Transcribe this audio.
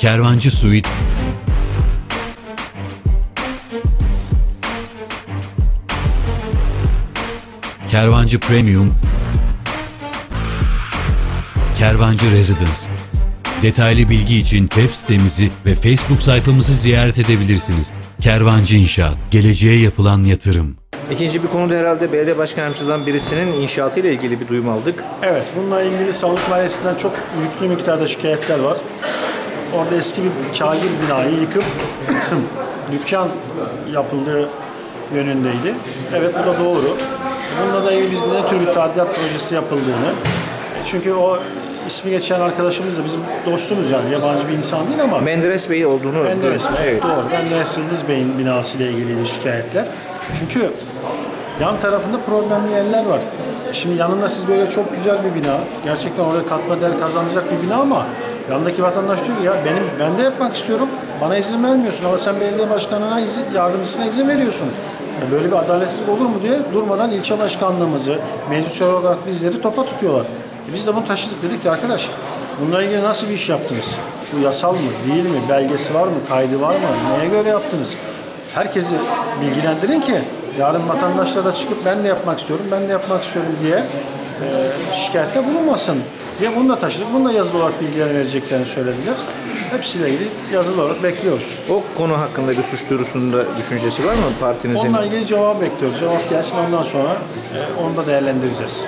Kervancı Suite Kervancı Premium Kervancı Residence Detaylı bilgi için web sitemizi ve Facebook sayfamızı ziyaret edebilirsiniz. Kervancı İnşaat, geleceğe yapılan yatırım. İkinci bir konu da herhalde belediye başkan yardımcılarından birisinin inşaatı ile ilgili bir duyum aldık. Evet, bununla ilgili sağlık dairesinden çok yüklü miktarda şikayetler var. Orada eski bir kagir binayı yıkıp dükkan yapıldığı yönündeydi. Evet bu da doğru. Bununla da ilgili biz ne tür bir tadilat projesi yapıldığını, e, çünkü o ismi geçen arkadaşımız da bizim dostumuz yani yabancı bir insan değil ama Menderes Bey olduğunu Menderes Bey, Evet. doğru. Menderes Yıldız Bey'in binası ile ilgili şikayetler. Çünkü yan tarafında problemli yerler var. Şimdi yanında siz böyle çok güzel bir bina, gerçekten oraya katma değer kazanacak bir bina ama yanındaki vatandaş diyor ki ya benim ben de yapmak istiyorum. Bana izin vermiyorsun ama sen belediye başkanına izin, yardımcısına izin veriyorsun. Ya Böyle bir adaletsizlik olur mu diye durmadan ilçe başkanlığımızı, meclis olarak bizleri topa tutuyorlar. E biz de bunu taşıdık dedik ki arkadaş bununla ilgili nasıl bir iş yaptınız? Bu yasal mı, değil mi, belgesi var mı, kaydı var mı, neye göre yaptınız? Herkesi bilgilendirin ki yarın vatandaşlar da çıkıp ben de yapmak istiyorum, ben de yapmak istiyorum diye e, şikayette bulunmasın diye bunu da taşıdık. Bunu da yazılı olarak bilgiler vereceklerini söylediler. Hepsiyle ilgili yazılı olarak bekliyoruz. O konu hakkında bir suç duyurusunda düşüncesi var mı partinizin? Onunla ilgili cevap bekliyoruz. Cevap gelsin ondan sonra e, onu da değerlendireceğiz.